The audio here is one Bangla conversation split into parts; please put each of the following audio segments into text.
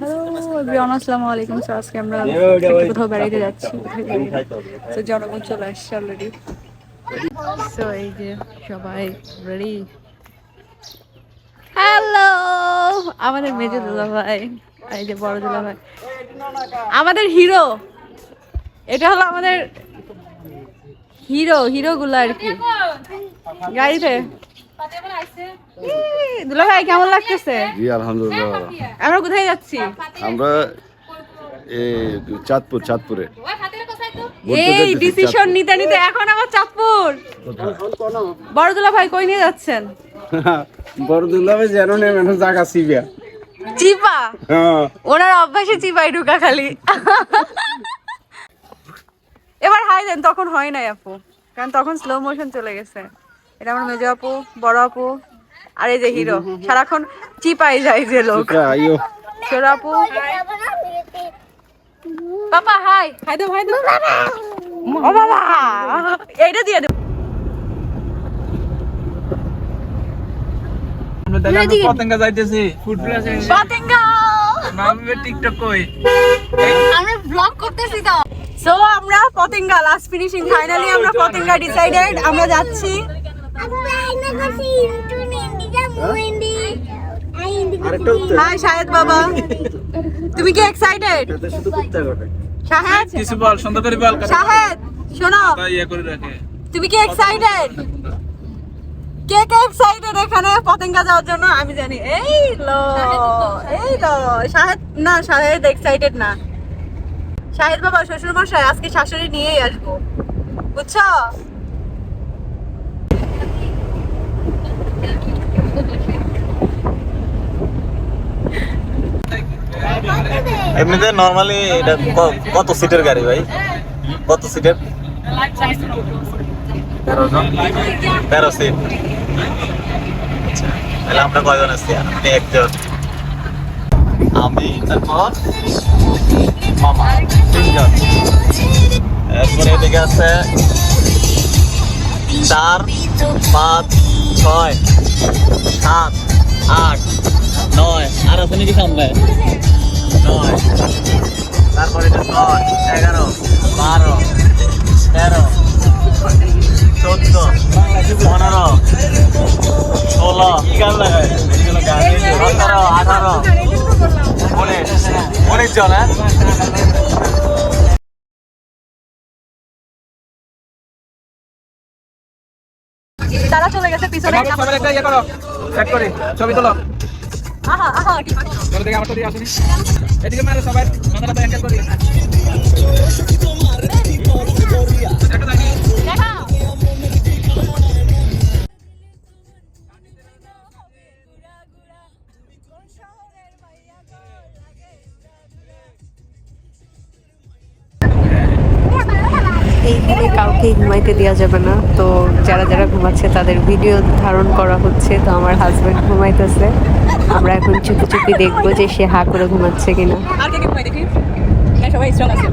হ্যালো আসসালামু আলাইকুম। সো আজকে আমরা কোথাও বেড়াইতে যাচ্ছি। তো জনগণ চলে আসছে অলরেডি সো এই যে সবাই রেডি হ্যালো আমাদের মেজো দুলা ভাই এই যে বড় দুলা ভাই আমাদের হিরো এটা হলো আমাদের হিরো হিরো গুলো আর কি। গাড়িতে। দুলা ভাই কেমন লাগতেছে? জি আলহামদুলিল্লাহ আমরা কোথায় যাচ্ছি? আমরা চাঁদপুর চাঁদপুরে। এই ডিসিশন নিতে নিতে এখন আবার চাঁদপুর। বড়দুলা ভাই কই নিয়ে যাচ্ছেন? বড়দুল্লাভে যেন নেমে জায়গা সিবিয়া চিপা? হ্যাঁ। ওনার অভ্যাসে চিপাই ঢুকা খালি। এবার হাই দেন তখন হয় নাই আপু। কারণ তখন স্লো মোশন চলে গেছে। এটা আমার মেজো আপু বড় আপু আর এই যে হিরো। সারাক্ষণ চিপাই যায় যে লোক। ছোট আপু। পাপা হাই। হাই দাও হাই দাও। ও বাবা! এইটা দিয়ে দেব আমরা পতেঙ্গা যাইতেছি। ফুড প্লাসে পতেঙ্গা! নামবে টিকটক কই। আমরা ব্লগ করতেছি তো। সো আমরা পতেঙ্গা লাস্ট ফিনিশিং ফাইনালি আমরা পতেঙ্গা ডিসাইডেড আমরা যাচ্ছি। হাই শাহেদ বাবা। তুমি কি এক্সাইটেড শুধু শাহেদ? কিছু বল সুন্দর করে বল শাহেদ শোনো। ইয়ে তুমি কি এক্সাইটেড কে কে এক্সাইটেড এখানে পতেঙ্গা যাওয়ার জন্য? আমি জানি। এই লো এই লো। শাহেদ না শাহেদ এক্সাইটেড না। শাহেদ বাবা শ্বশুর মশাই আজকে শাশুড়ি নিয়েই আসব। বুঝছ? এমনিতে নর্মালি এটা কত সিটের গাড়ি ভাই? কত সিটের তেরো সিট তাহলে আমরা কয়জন আছি? আপনি একজন। আমি তারপর মামা, তিনজন। এরপরে এদিকে আছে চার, পাঁচ ছয়, সাত, আট, নয়। আর আছে নাকি সামনে? নয়। তারপরে এটা দশ এগারো, বারো, তেরো, চোদ্দ, পনেরো, ষোলো, সতেরো, আঠারো, উনিশ উনিশ জন হ্যাঁ? তারা চলে গেছে পিছনে। একটা ইয়ে করো ছবি তোলো। আহা আহা কি করছ? চলো দেখি আমার তো দিয়ে আসুনি। এদিকে মানে সবাই মাথাটা প্যান্ডেল করি কাউকেই দেওয়া যাবে না। তো যারা যারা ঘুমাচ্ছে তাদের ভিডিও ধারণ করা হচ্ছে। তো আমার হাজব্যান্ড ঘুমাইতেছে। আমরা এখন চুপি চুপি দেখব যে সে হা করে ঘুমাচ্ছে কিনা। সবাই স্ট্রং আছে।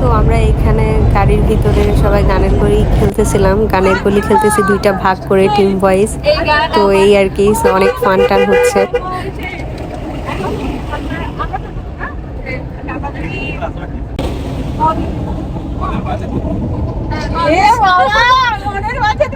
তো আমরা এখানে গাড়ির ভিতরে সবাই গানের গলি খেলতেছিলাম। গানের গলি খেলতেছি দুইটা ভাগ করে টিম ওয়াইজ তো এই আর কি অনেক ফান টান হচ্ছে। ¡Ah! ¡Ah! ¡Ah! ¡Ah! ¡Ah!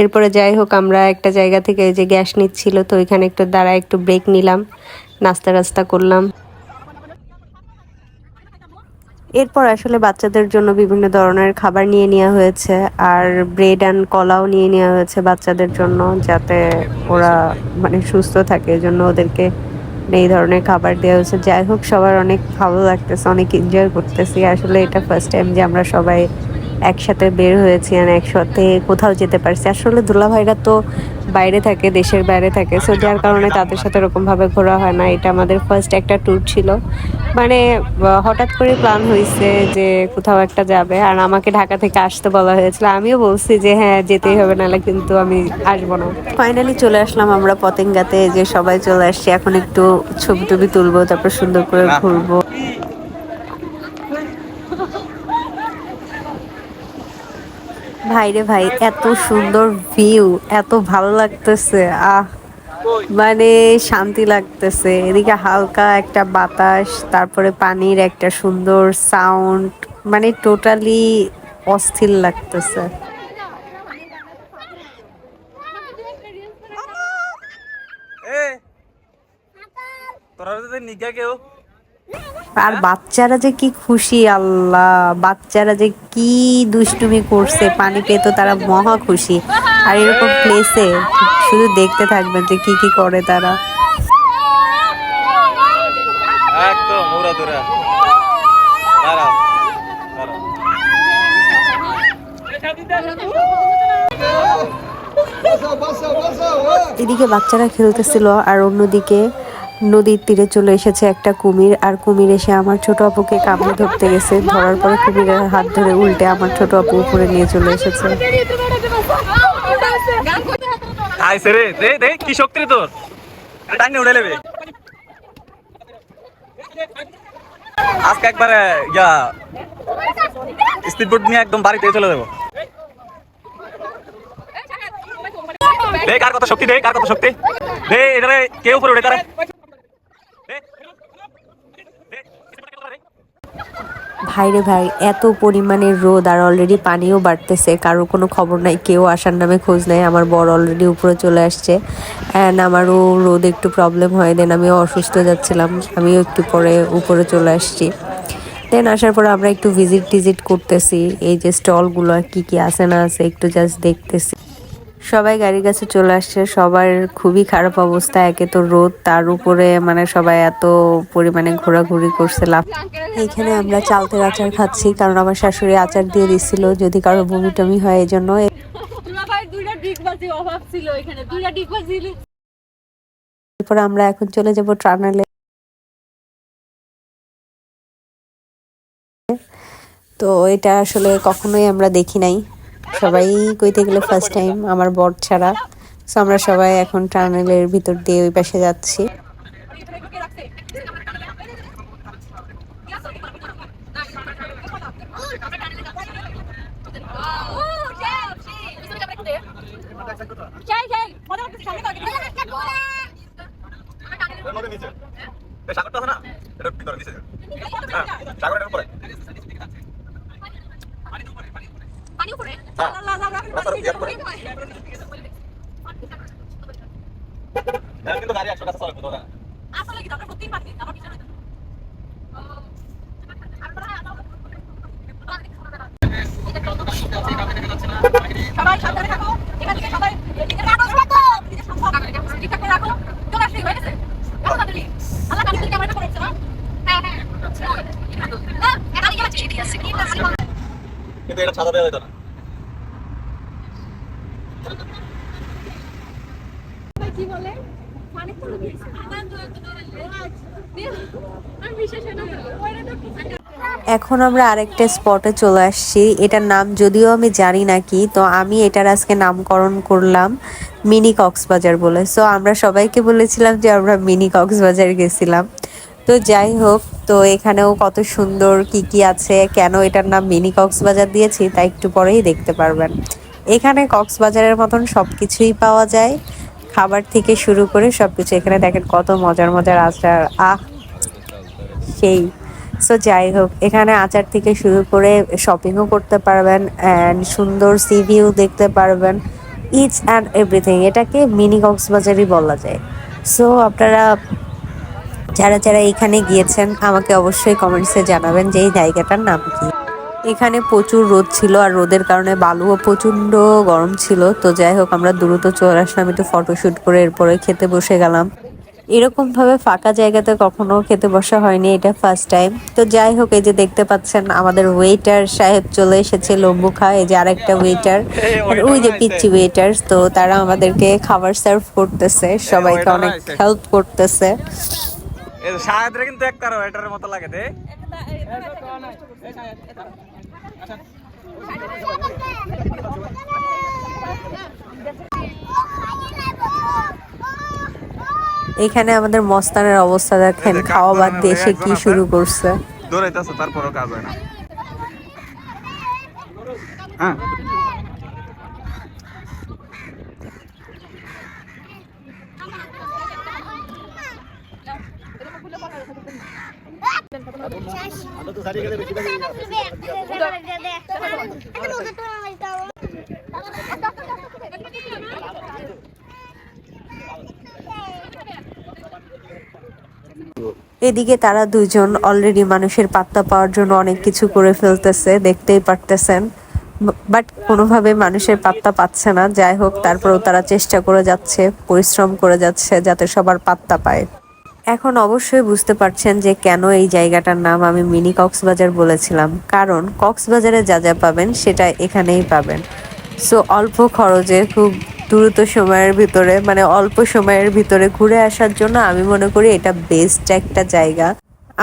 এরপরে যাই হোক, আমরা একটা জায়গা থেকে যে গ্যাস নিচ্ছিল, তো ওইখানে একটু দাঁড়া একটু ব্রেক নিলাম, নাস্তা রাস্তা করলাম। এরপর আসলে বাচ্চাদের জন্য বিভিন্ন ধরনের খাবার নিয়ে নেওয়া হয়েছে, আর ব্রেড অ্যান্ড কলাও নিয়ে নেওয়া হয়েছে বাচ্চাদের জন্য, যাতে ওরা মানে সুস্থ থাকে, এজন্য ওদেরকে এই ধরনের খাবার দেওয়া হয়েছে। যাই হোক, সবার অনেক ভালো লাগতেছে, অনেক এনজয় করতেছি। আসলে এটা ফার্স্ট টাইম যে আমরা সবাই একসাথে বের হয়েছি আর একসাথে কোথাও যেতে পারছি। আসলে দুলাভাইরা তো বাইরে থাকে দেশের বাইরে থাকে সো যার কারণে তাদের সাথে ওরকমভাবে ঘোরা হয় না। এটা আমাদের ফার্স্ট একটা ট্যুর ছিল। মানে হঠাৎ করে প্ল্যান হয়েছে যে কোথাও একটা যাবে আর আমাকে ঢাকা থেকে আসতে বলা হয়েছিল। আমিও বলছি যে হ্যাঁ যেতেই হবে নাহলে কিন্তু আমি আসব না। ফাইনালি চলে আসলাম আমরা পতেঙ্গাতে যে সবাই চলে আসছি। এখন একটু ছবি টবি তুলবো তারপর সুন্দর করে ঘুরবো। ভাইরে ভাই, এত সুন্দর ভিউ এত ভালো লাগতেছে, আহ। মানে শান্তি লাগতেছে। এদিকে হালকা একটা বাতাস, তারপরে পানির একটা সুন্দর সাউন্ড মানে টোটালি অস্থির লাগতেছে। তোরা কেউ? আর বাচ্চারা যে কি খুশি আল্লাহ বাচ্চারা যে কি দুষ্টুমি করছে পানি পেয়ে তো তারা মহা খুশি। আর এরকম প্লেসে শুধু দেখতে থাকবেন যে কি কি করে তারা। দাঁড়াও এদিকে বাচ্চারা খেলতেছিল আর অন্যদিকে নদীর তীরে চলে এসেছে একটা কুমির, আর কুমির এসে আমার ছোট আপুকে কামড়ে ধরতে গেছে। ধরার পরে কুমিরের হাত ধরে উল্টে আমার ছোট আপু উপরে নিয়ে চলে এসেছে। কি আজকে একবারে, ইয়া স্পিড বোট নিয়ে একদম বাড়িতে চলে যাব। দে, কার কত শক্তি, দে, কার কত শক্তি? দে এটারে কেউ উপরে উঠে তারে দে। দে। ভাইরে ভাই, এত পরিমাণে রোদ আর অলরেডি পানিও বাড়তেছে। কারোর কোনো খবর নাই, কেউ আসার নামে খোঁজ নাই। আমার বর অলরেডি উপরে চলে আসছে। অ্যান্ড আমারও রোদ একটু প্রবলেম হয়। দেন আমিও অসুস্থ যাচ্ছিলাম। আমিও একটু পরে উপরে চলে আসছি। দেন আসার পর আমরা একটু ভিজিট টিজিট করতেছি। এই যে স্টলগুলো কি কি আছে না আছে একটু জাস্ট দেখতেছি। সবাই গাড়ির কাছে চলে আসছে। সবার খুবই খারাপ অবস্থা একে তো রোদ তার উপরে মানে সবাই এত পরিমাণে ঘোরাঘুরি করছে লাভ এইখানে আমরা চালতের আচার খাচ্ছি কারণ আমার শাশুড়ি আচার দিয়ে দিছিল যদি কারও বমি টমি হয় এই জন্য। এরপর আমরা এখন চলে যাব ট্রানালে তো এটা আসলে কখনোই আমরা দেখি নাই। সবাই কইতে গেলে ফার্স্ট টাইম আমার বর ছাড়া। তো আমরা সবাই এখন টানেলের ভিতর দিয়ে ওই পাশে যাচ্ছি। সাগরটা না? এটা ভিতরে নিচে? হ্যাঁ সাগরের উপরে রাস্তার ইয়ার উপরে হ্যাঁ, এটা ছাতা দেওয়া যেত না কি বলে মানে তো আমি বিশেষ না ওইটা তো এখন আমরা আরেকটা স্পটে চলে আসছি। এটার নাম যদিও আমি জানি না কি, তো আমি এটার আজকে নামকরণ করলাম মিনি কক্সবাজার বলে। সো আমরা সবাইকে বলেছিলাম যে আমরা মিনি কক্সবাজার গেছিলাম। তো যাই হোক, তো এখানেও কত সুন্দর কি কি আছে, কেন এটার নাম মিনি কক্সবাজার দিয়েছি, তা একটু পরেই দেখতে পারবেন। এখানে কক্সবাজারের মতন সব কিছুই পাওয়া যায়। খাবার থেকে শুরু করে সব কিছু এখানে দেখেন কত মজার মজার আচার। আহ সেই। সো যাই হোক, এখানে আচার থেকে শুরু করে শপিংও করতে পারবেন অ্যান্ড সুন্দর সি ভিউ দেখতে পারবেন ইচ অ্যান্ড এভরিথিং এটাকে মিনি কক্সবাজারই বলা যায়। সো আপনারা যারা যারা এখানে গিয়েছেন, আমাকে অবশ্যই কমেন্টসে জানাবেন যে এই জায়গাটার নাম কি। এখানে প্রচুর রোদ ছিল আর রোদের কারণে বালুও প্রচণ্ড গরম ছিল। তো যাই হোক, আমরা দ্রুত চলে আসলাম, একটু ফটোশ্যুট করে এরপরে খেতে বসে গেলাম। এরকম ভাবে ফাঁকা জায়গাতে কখনো খেতে বসা হয়নি এটা ফার্স্ট টাইম তো যাই হোক এই যে দেখতে পাচ্ছেন আমাদের ওয়েটার সাহেব চলে এসেছে লম্বু খা এই যে আরেকটা ওয়েটার ওই যে পিচ্ছি ওয়েটার তো তারা আমাদেরকে খাবার সার্ভ করতেছে সবাইকে অনেক হেল্প করতেছে এই কিন্তু এক কারও এটার মতো লাগে দে এখানে আমাদের মস্তানের অবস্থা দেখেন খাওয়া বাদ দিয়ে সে কি শুরু করছে দৌড়াইতেছে তারপরও কাজ হয় না হ্যাঁ এদিকে তারা দুজন অলরেডি মানুষের পাত্তা পাওয়ার জন্য অনেক কিছু করে ফেলতেছে, দেখতেই পারতেছেন। বাট কোনোভাবে মানুষের পাত্তা পাচ্ছে না। যাই হোক, তারপরেও তারা চেষ্টা করে যাচ্ছে, পরিশ্রম করে যাচ্ছে যাতে সবার পাত্তা পায়। এখন অবশ্যই বুঝতে পারছেন যে কেন এই জায়গাটার নাম আমি মিনি কক্সবাজার বলেছিলাম। কারণ কক্সবাজারে যা যা পাবেন সেটা এখানেই পাবেন। সো অল্প খরচে খুব দ্রুত সময়ের ভিতরে মানে অল্প সময়ের ভিতরে ঘুরে আসার জন্য আমি মনে করি এটা বেস্ট একটা জায়গা।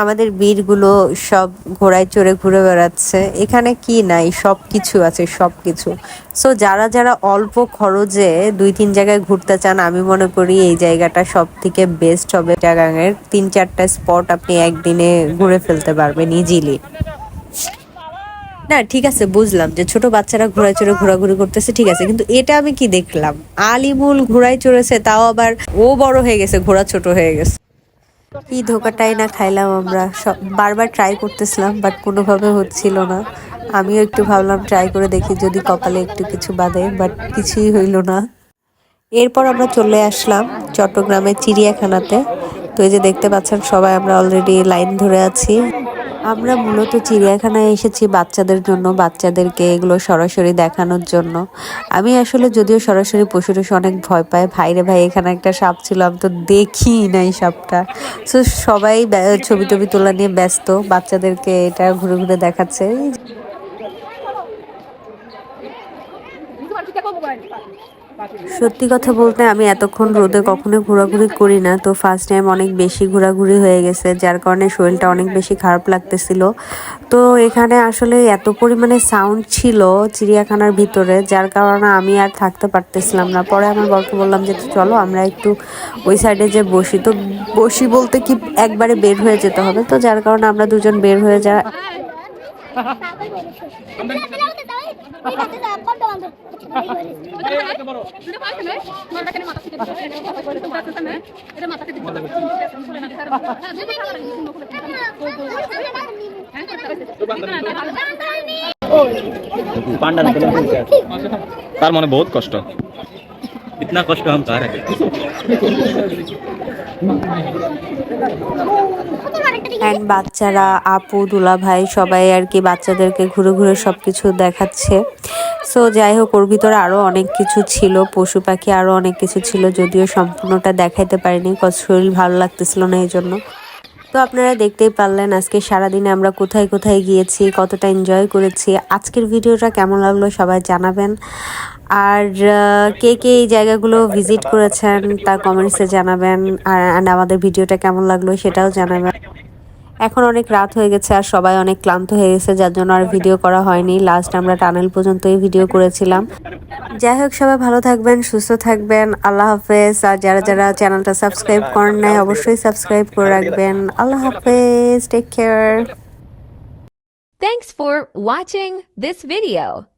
আমাদের বীরগুলো সব ঘোড়ায় চড়ে ঘুরে বেড়াচ্ছে। এখানে কি নাই? সব কিছু আছে সব কিছু সো যারা যারা অল্প খরচে দুই তিন জায়গায় ঘুরতে চান, আমি মনে করি এই জায়গাটা সব থেকে বেস্ট হবে। টাগাঙের তিন চারটা স্পট আপনি একদিনে ঘুরে ফেলতে পারবেন ইজিলি না, ঠিক আছে, বুঝলাম যে ছোট বাচ্চারা ঘোরায় চড়ে ঘোরাঘুরি করতেছে, ঠিক আছে, কিন্তু এটা আমি কি দেখলাম? আলিমুল ঘোড়ায় চড়েছে, তাও আবার ও বড় হয়ে গেছে, ঘোড়া ছোট হয়ে গেছে। কি ধোকাটাই না খাইলাম আমরা, সব বারবার ট্রাই করতেছিলাম বাট কোনোভাবে হচ্ছিল না। আমিও একটু ভাবলাম ট্রাই করে দেখি যদি কপালে একটু কিছু বাদে বাট কিছুই হইল না। এরপর আমরা চলে আসলাম চট্টগ্রামের চিড়িয়াখানাতে। তো এই যে দেখতে পাচ্ছেন, সবাই আমরা অলরেডি লাইন ধরে আছি। আমরা মূলত চিড়িয়াখানায় এসেছি বাচ্চাদের জন্য, বাচ্চাদেরকে এগুলো সরাসরি দেখানোর জন্য। আমি আসলে যদিও সরাসরি পশু টশু অনেক ভয় পাই ভাইরে ভাই, এখানে একটা সাপ ছিল, আমি তো দেখি নাই সাপটা। তো সবাই ছবি টবি তোলা নিয়ে ব্যস্ত, বাচ্চাদেরকে এটা ঘুরে ঘুরে দেখাচ্ছে এই যে সত্যি কথা বলতে আমি এতক্ষণ রোদে কখনো ঘোরাঘুরি করি না, তো ফার্স্ট টাইম অনেক বেশি ঘোরাঘুরি হয়ে গেছে, যার কারণে শরীরটা অনেক বেশি খারাপ লাগতেছিল। তো এখানে আসলে এত পরিমাণে সাউন্ড ছিল চিড়িয়াখানার ভিতরে, যার কারণে আমি আর থাকতে পারতেছিলাম না। পরে আমার বরকে বললাম যে, চলো আমরা একটু ওই সাইডে যে বসি। তো বসি বলতে কি একবারে বের হয়ে যেতে হবে? তো যার কারণে আমরা দুজন বের হয়ে যা पांडा तार मने बहुत कष्ट इतना कष्ट हम कह रहे অ্যান্ড বাচ্চারা, আপু দুলা ভাই সবাই আর কি বাচ্চাদেরকে ঘুরে ঘুরে সব কিছু দেখাচ্ছে। সো যাই হোক ওর ভিতরে আরও অনেক কিছু ছিল। পশু পাখি আরও অনেক কিছু ছিল, যদিও সম্পূর্ণটা দেখাইতে পারিনি কজ শরীর ভালো লাগতেছিল না এই জন্য তো আপনারা দেখতেই পারলেন, আজকে সারাদিনে আমরা কোথায় কোথায় গিয়েছি, কতটা এনজয় করেছি। আজকের ভিডিওটা কেমন লাগল সবাই জানাবেন। আর কে কে এই জায়গাগুলো ভিজিট করেছেন তা কমেন্টসে জানাবেন। আর আমাদের ভিডিওটা কেমন লাগল সেটাও জানাবেন। এখন অনেক রাত হয়ে গেছে আর সবাই অনেক ক্লান্ত হয়ে গেছে, যার জন্য আর ভিডিও করা হয়নি। লাস্ট আমরা টানেল পর্যন্তই ভিডিও করেছিলাম। যাই হোক, সবাই ভালো থাকবেন, সুস্থ থাকবেন। আল্লাহ হাফেজ। আর যারা যারা চ্যানেলটা সাবস্ক্রাইব করেন নাই, অবশ্যই সাবস্ক্রাইব করে রাখবেন। আল্লাহ হাফেজ। Take care Thanks for watching this video.